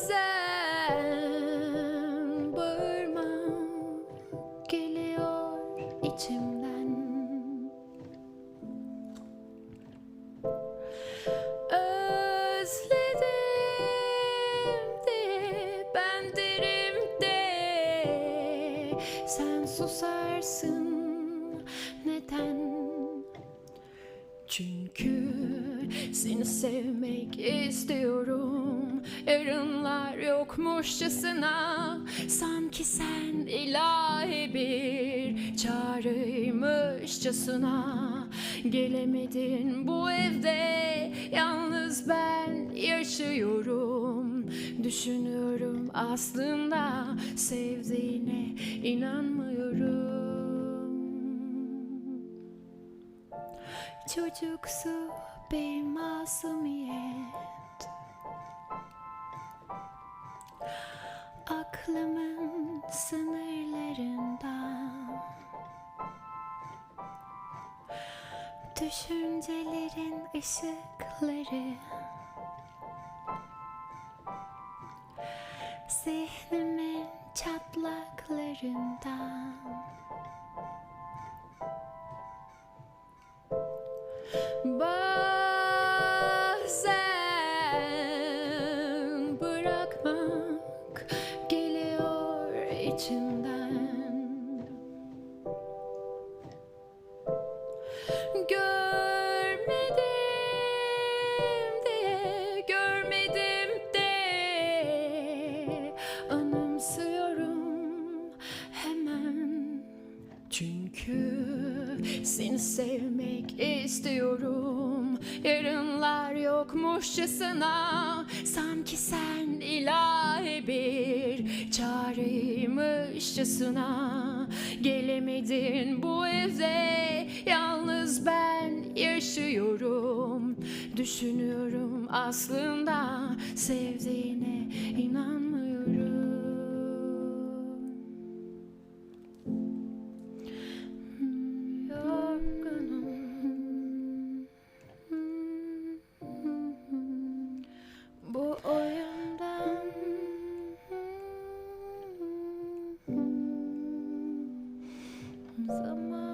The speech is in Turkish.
Bazen bağırma geliyor içimden Özledim de ben derim de Sen susarsın neden? Çünkü seni sevmek istiyorum. Yarınlar yokmuşçasına. Sanki sen ilahi bir çağrıymışçasına. Gelemedin bu evde. Yalnız ben yaşıyorum. Düşünüyorum aslında Sevdiğine inanmıyorum. Çocuksu bir masumiyet. Aklımın sınırlarında Düşüncelerin ışıkları. Zihnimin çatlaklarında çünkü seni sevmek istiyorum. Yarınlar yokmuşçasına Sanki sen ilahi bir çağrıymışçasına. Gelemedin bu evde Yalnız ben yaşıyorum. Düşünüyorum aslında Sevdiğine inan semua